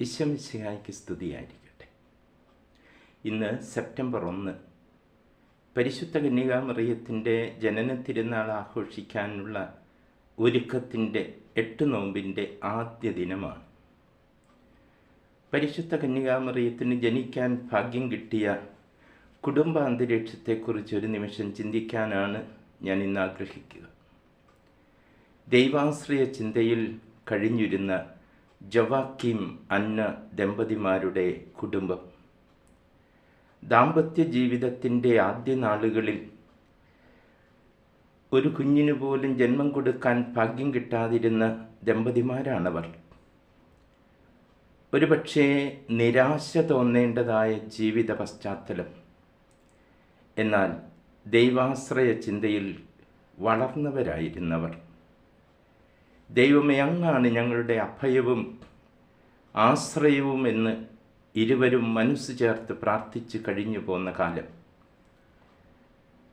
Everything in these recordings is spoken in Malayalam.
ഈശ്വമിശിഹായ്ക്ക് സ്തുതിയായിരിക്കട്ടെ. ഇന്ന് സെപ്റ്റംബർ ഒന്ന്. പരിശുദ്ധ കന്യകാമറിയത്തിന്റെ ജനന തിരുനാൾ ആഘോഷിക്കാനുള്ള ഒരുക്കത്തിന്റെ എട്ട് നോമ്പിന്റെ ആദ്യ ദിനമാണ്. പരിശുദ്ധ കന്യകാമറിയത്തിന് ജനിക്കാൻ ഭാഗ്യം കിട്ടിയ കുടുംബ അന്തരീക്ഷത്തെക്കുറിച്ച് ഒരു നിമിഷം ചിന്തിക്കാനാണ് ഞാൻ ഇന്ന് ആഗ്രഹിക്കുക. ദൈവാശ്രയ ചിന്തയിൽ കഴിഞ്ഞിരുന്ന ജവാക്കിം അന്ന ദമ്പതിമാരുടെ കുടുംബം. ദാമ്പത്യ ജീവിതത്തിന്റെ ആദ്യ നാളുകളിൽ ഒരു കുഞ്ഞിനു പോലും ജന്മം കൊടുക്കാൻ ഭാഗ്യം കിട്ടാതിരുന്ന ദമ്പതിമാരാണവർ. ഒരുപക്ഷേ നിരാശ തോന്നേണ്ടതായ ജീവിത പശ്ചാത്തലം. എന്നാൽ ദൈവാശ്രയ ചിന്തയിൽ വളർന്നവരായിരുന്നവർ. ദൈവമേ അങ്ങാണ് ഞങ്ങളുടെ അഭയവും ആശ്രയവും എന്ന് ഇരുവരും മനസ്സ് ചേർത്ത് പ്രാർത്ഥിച്ച് കഴിഞ്ഞു പോന്ന കാലം.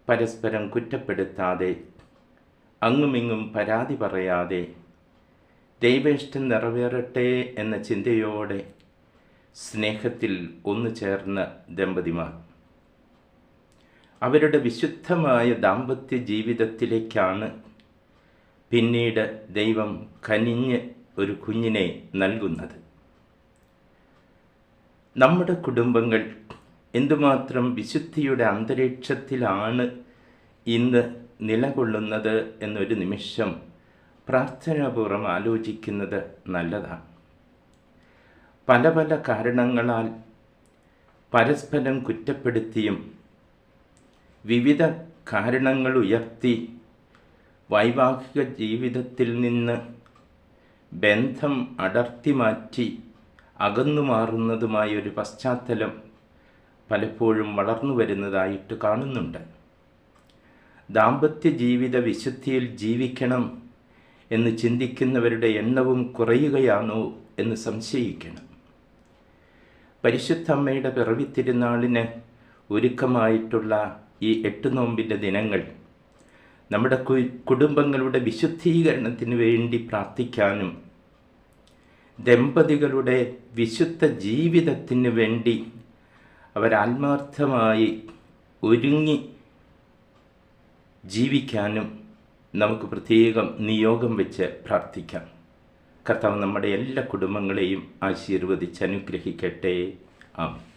പരസ്പരം കുറ്റപ്പെടുത്താതെ അങ്ങുമിങ്ങും പരാതി പറയാതെ ദൈവേഷ്ടം നിറവേറട്ടെ എന്ന ചിന്തയോടെ സ്നേഹത്തിൽ ഒന്നു ചേർന്ന ദമ്പതിമാർ. അവരുടെ വിശുദ്ധമായ ദാമ്പത്യ ജീവിതത്തിലേക്കാണ് പിന്നീട് ദൈവം കനിഞ്ഞ് ഒരു കുഞ്ഞിനെ നൽകുന്നത്. നമ്മുടെ കുടുംബങ്ങൾ എന്തുമാത്രം വിശുദ്ധിയുടെ അന്തരീക്ഷത്തിലാണ് ഇന്ന് നിലകൊള്ളുന്നത് എന്നൊരു നിമിഷം പ്രാർത്ഥനാപൂർവം ആലോചിക്കുന്നത് നല്ലതാണ്. പല പല കാരണങ്ങളാൽ പരസ്പരം കുറ്റപ്പെടുത്തിയും വിവിധ കാരണങ്ങൾ ഉയർത്തി വൈവാഹിക ജീവിതത്തിൽ നിന്ന് ബന്ധം അടർത്തി മാറ്റി അകന്നു മാറുന്നതുമായ ഒരു പശ്ചാത്തലം പലപ്പോഴും വളർന്നു വരുന്നതായിട്ട് കാണുന്നുണ്ട്. ദാമ്പത്യ ജീവിത വിശുദ്ധിയിൽ ജീവിക്കണം എന്ന് ചിന്തിക്കുന്നവരുടെ എണ്ണവും കുറയുകയാണോ എന്ന് സംശയിക്കണം. പരിശുദ്ധ അമ്മയുടെ പിറവി തിരുനാളിന് ഒരുക്കമായിട്ടുള്ള ഈ എട്ട് നോമ്പിന്റെ ദിനങ്ങൾ നമ്മുടെ കുടുംബങ്ങളുടെ വിശുദ്ധീകരണത്തിന് വേണ്ടി പ്രാർത്ഥിക്കാനും ദമ്പതികളുടെ വിശുദ്ധ ജീവിതത്തിന് വേണ്ടി അവരാത്മാർത്ഥമായി ഒരുങ്ങി ജീവിക്കാനും നമുക്ക് പ്രത്യേകം നിയോഗം വെച്ച് പ്രാർത്ഥിക്കാം. കർത്താവ് നമ്മുടെ എല്ലാ കുടുംബങ്ങളെയും ആശീർവദിച്ച് അനുഗ്രഹിക്കട്ടെ. ആമേൻ.